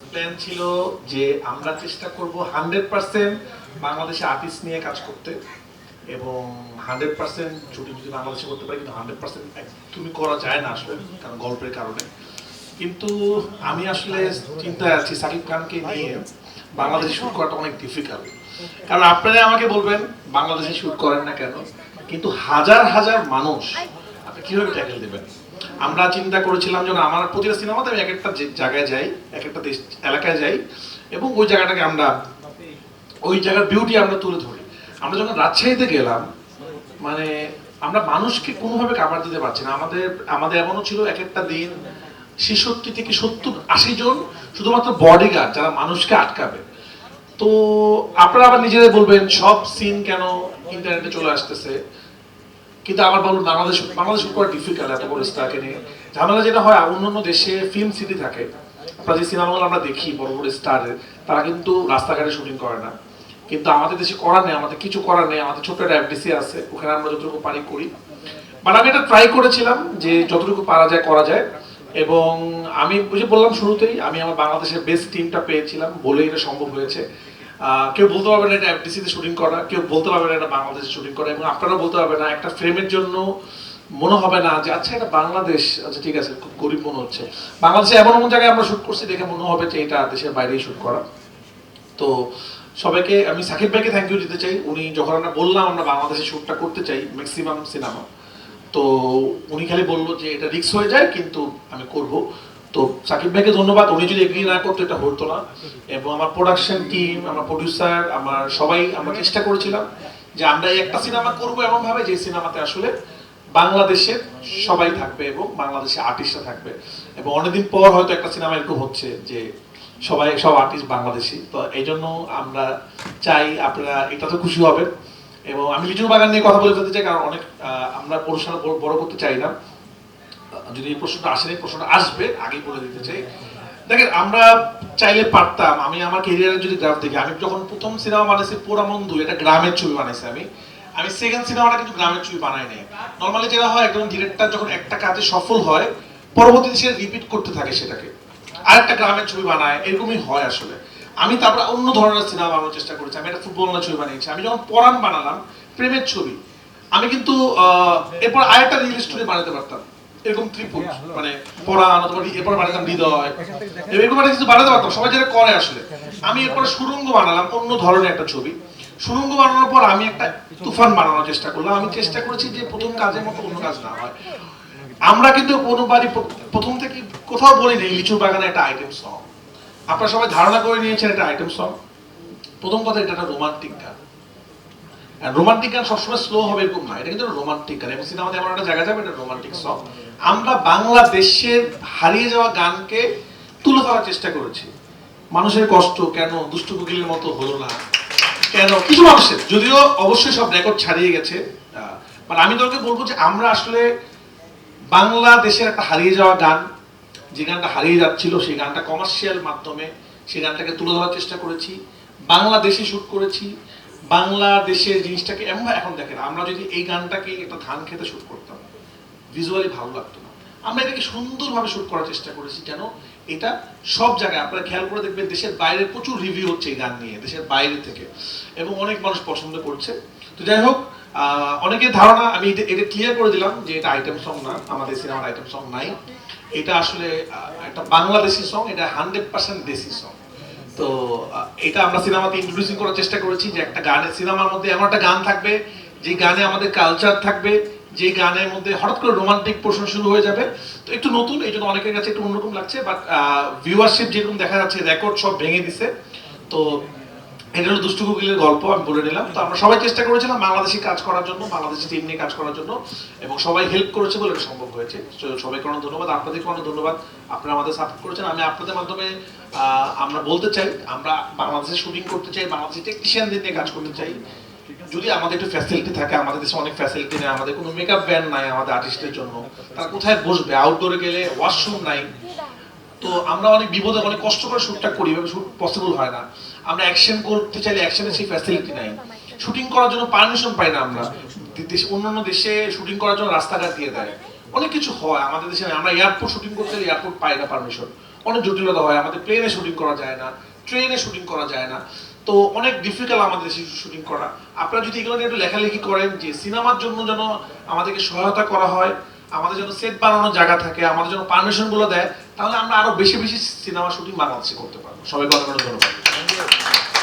Plan ছিল যে আমরা চেষ্টা করব হান্ড্রেড পার্সেন্ট বাংলাদেশে আর্টিস্ট নিয়ে কাজ করতে এবং হান্ড্রেড পার্সেন্ট ছুটি যদি বাংলাদেশে করতে পারি, কিন্তু হান্ড্রেড পার্সেন্ট তুমি করা যায় না আসলে, কারণ গল্পের কারণে। কিন্তু আমি আসলে চিন্তায় আছি সাকিব খানকে নিয়ে বাংলাদেশে শুট করাটা অনেক ডিফিকাল্ট কারণ আপনারা আমাকে বলবেন, বাংলাদেশে শুট করেন না কেন, কিন্তু হাজার হাজার মানুষ আপনি কীভাবে ট্যাকেল দেবেন? আমরা চিন্তা করেছিলাম যেন আমার প্রতিটা সিনেমাতে আমি এক একটা জায়গায় যাই, এক একটা এলাকায় যাই এবং ওই জায়গাটাকে আমরা, ওই জায়গার বিউটি আমরা তুলে ধরি। আমরা যখন রাজশাহীতে গেলাম মানে আমরা মানুষকে কোনোভাবে কাভার দিতে পারছি না। আমাদের আমাদের এমনও ছিল এক একটা দিন ছেষট্টি থেকে সত্তর, আশি জন শুধুমাত্র বডিগার্ড যারা মানুষকে আটকাবে। তো আপনারা আবার নিজেদের বলবেন, সব সিন কেন ইন্টারনেটে চলে আসতেছে? কিন্তু আবার বলুন, বাংলাদেশ বাংলাদেশ করা ডিফিকাল্ট এত বড় স্টারকে নিয়ে ঝামেলা যেটা হয় অন্যান্য দেশে ফিল্ম সিটি থাকে আপনারা যে সিনেমাগুলো আমরা দেখি, বড় বড় স্টারের তারা কিন্তু রাস্তাঘাটে শুটিং করে না। কিন্তু আমাদের দেশে করা নেই, আমাদের কিছু করার নেই, আমাদের ছোট্ট একটা এফডিসি আছে, ওখানে আমরা যতটুকু পারি করি। বাট আমি এটা ট্রাই করেছিলাম যে যতটুকু পারা যায়, করা যায়। এবং আমি বুঝে বললাম শুরুতেই, আমি আমার বাংলাদেশের বেস্ট টিমটা পেয়েছিলাম বলেই এটা সম্ভব হয়েছে। কেউ বলতে পারবে না এটা এফডিসিতে শুটিং করা, কেউ বলতে পারবে না এটা বাংলাদেশে শুটিং করা, এবং আপনারা বলতে পারবে না, একটা ফ্রেমের জন্য মনে হবে না যে আচ্ছা এটা বাংলাদেশ আচ্ছা ঠিক আছে, খুব গরিব মনে হচ্ছে। বাংলাদেশে এমন এমন জায়গায় আমরা শুট করছি, দেখে মনে হবে যে, এটা দেশের বাইরেই শুট করা। তো সবাইকে, আমি সাকিব ভাইকে থ্যাংক ইউ দিতে চাই। উনি, যখন আমরা বললাম আমরা বাংলাদেশে শ্যুটটা করতে চাই ম্যাক্সিমাম সিনেমা তো উনি খালি বলল যে, এটা রিক্স হয়ে যায়, কিন্তু আমি করব। তো সাকিব ভাইকে ধন্যবাদ। উনি যদি এগ্রি না করতো, এটা হতো না। এবং আমার প্রোডাকশন টিম আমার প্রডিউসার আমার সবাই, আমরা চেষ্টা করেছিলাম যে আমরা একটা সিনেমা করব এমন ভাবে যে সিনেমাতে আসলে বাংলাদেশের সবাই থাকবে এবং বাংলাদেশে আর্টিস্টরা থাকবে। এবং অনেকদিন পর হয়তো একটা সিনেমা এরকম হচ্ছে যে সবাই, সব আর্টিস্ট বাংলাদেশি। তো এই জন্য আমরা চাই আপনারা এটা তো খুশি হবেন। এবং আমি লিচুর বাগান নিয়ে কথা বলে ফেলতে চাই, কারণ অনেক আমরা বড়- বড় করতে চাই না। যদি এই প্রশ্নটা আসেনি প্রশ্নটা আসবে, আগেই বলে দিতে চাই। দেখেন, আমরা চাইলে পারতাম, আমি আমার কেরিয়ারের যদি গ্রাফ দেখি, আমি যখন প্রথম সিনেমা বানাইছি, পোড়ামন্দু, এটা গ্রামের ছবি বানাইছি আমি। আমি সেকেন্ড সিনেমাটা কিন্তু গ্রামের ছবি বানাই নাই। নর্মালি যেটা হয়, একজন ডিরেক্টর যখন একটা কাজে সফল হয়, পরবর্তীতে সে রিপিট করতে থাকে সেটাকে। আরেকটা গ্রামের ছবি বানায়, এরকমই হয় আসলে। আমি তারপর অন্য ধরনের সিনেমা বানানোর চেষ্টা করেছি, আমি একটা ফুটবল ছবি বানিয়েছি। আমি যখন পরাণ বানালাম, প্রেমের ছবি, আমি কিন্তু এরপর আরেকটা রিল স্টোরি বানাতে পারতাম। এরকম ত্রিপুট মানে পরাণ অথবা এরপর বানাতাম হৃদয়। এরকম একটা কিছু বানাতে পারতাম সবাই যেটা করে আসলে। আমি এরপর সুরঙ্গ বানালাম অন্য ধরনের একটা ছবি। সুরঙ্গ বানানোর পর আমি একটা তুফান বানানোর চেষ্টা করলাম। আমি চেষ্টা করেছি যে প্রথম কাজের মতো অন্য কাজ না হয়। আমরা কিন্তু কোনোবারই প্র- প্রথম থেকে কোথাও বলি নেই লিচুর বাগানে একটা আইটেম সং আপনারা সবাই ধারণা করে নিয়েছেন একটা আইটেম সং প্রথম কথা এটা একটা রোমান্টিক গান রোমান্টিক গান সবসময় স্লো হবে এরকম না এটা কিন্তু রোমান্টিক গান। এবং সিনেমাতে এমন একটা জায়গা যাবে, এটা রোমান্টিক সং আমরা বাংলাদেশের হারিয়ে যাওয়া গানকে তুলে ধরার চেষ্টা করেছি। মানুষের কষ্ট কেন? দুষ্টু কোকিলের মতো হলো না। কেন? কিছু মানুষের। যদিও অবশ্যই সব রেকর্ড ছাড়িয়ে গেছে। মানে আমি তোমাকে বলব যে আমরা আসলে বাংলাদেশের একটা হারিয়ে যাওয়া গান, যে গানটা হারিয়ে যাচ্ছিল, সেই গানটা কমার্শিয়াল মাধ্যমে, সেই গানটাকে তুলে ধরার চেষ্টা করেছি। বাংলাদেশে শ্যুট করেছি। বাংলাদেশের জিনিসটাকে এমন এখন দেখেন, আমরা যদি এই গানটাকে একটা ধান খেতে শুট করতাম ভিজুয়ালি ভালো লাগতো না। আমরা এটাকে সুন্দরভাবে শুট করার চেষ্টা করেছি কেন? এটা সব জায়গায় আপনারা খেয়াল করে দেখবেন, দেশের বাইরে প্রচুর রিভিউ হচ্ছে এই গান নিয়ে, দেশের বাইরে থেকে। এবং অনেক মানুষ পছন্দ করছে। তো যাই হোক অনেকের ধারণা, আমি এটা- ক্লিয়ার করে দিলাম যে এটা আইটেম সং না, আমাদের সিনেমার আইটেম সং নাই। এটা আসলে একটা বাংলাদেশি সং এটা হান্ড্রেড পার্সেন্ট দেশি সং তো এটা আমরা সিনেমাতে ইন্ট্রোডিউসিং করার চেষ্টা করেছি যে একটা গানের সিনেমার মধ্যে এমন একটা গান থাকবে, যে গানে আমাদের কালচার থাকবে, যে গানের মধ্যে হঠাৎ করে রোমান্টিক পোর্শন শুরু হয়ে যাবে। তো একটু নতুন এই জন্য অনেকের কাছে একটু অন্যরকম লাগছে বাট ভিউয়ারশিপ যেরকম দেখা যাচ্ছে রেকর্ড সব ভেঙে দিছে। তো এটা হলো দুষ্টু কোকিলের গল্প, আমি বলে নিলাম। তো আমরা সবাই চেষ্টা করেছিলাম বাংলাদেশি কাজ করার জন্য, বাংলাদেশি টিম নিয়ে কাজ করার জন্য, এবং সবাই হেল্প করেছে বলে এটা সম্ভব হয়েছে। সবাইকে অনেক ধন্যবাদ, আপনাদেরকে অনেক ধন্যবাদ। আপনারা আমাদের সাপোর্ট করেছেন, আমি আপনাদের মাধ্যমে আমরা বলতে চাই, আমরা বাংলাদেশে শুটিং করতে চাই, বাংলাদেশি টেকনিশিয়ানদের নিয়ে কাজ করতে চাই। যদি আমাদের একটু ফ্যাসিলিটি থাকে, আমাদের দেশে অনেক ফ্যাসিলিটি নেই, আমাদের কোনো মেকআপ ব্যান্ড নাই আমাদের আর্টিস্টের জন্য, তারা কোথায় বসবে? আউটডোরে গেলে ওয়াশরুম নাই। তো আমরা অনেক বিপদে, অনেক কষ্ট করে শ্যুটটা করি, এভাবে শ্যুট পসিবল হয় না। আমরা অ্যাকশন করতে চাইলে অ্যাকশনের সেই ফ্যাসিলিটি নাই। শুটিং করার জন্য পারমিশন পাই না আমরা। অন্যান্য দেশে শুটিং করার জন্য রাস্তাঘাট দিয়ে দেয়। অনেক কিছু হয়, আমাদের দেশে আমরা এয়ারপোর্ট শুটিং করতে এয়ারপোর্ট পাই না পারমিশন অনেক জটিলতা হয়, আমাদের প্লেনে শুটিং করা যায় না ট্রেনে শুটিং করা যায় না। তো অনেক ডিফিকাল্ট আমাদের শুটিং করা। আপনারা যদি এগুলো নিয়ে একটু লেখালেখি করেন যে সিনেমার জন্য যেন আমাদেরকে সহায়তা করা হয়, আমাদের যেন সেট বানানোর জায়গা থাকে, আমাদের জন্য পারমিশনগুলো দেয়, তাহলে আমরা আরও বেশি বেশি সিনেমা শুটিং বাংলাদেশে করতে পারব। সবাই অনেক ধন্যবাদ।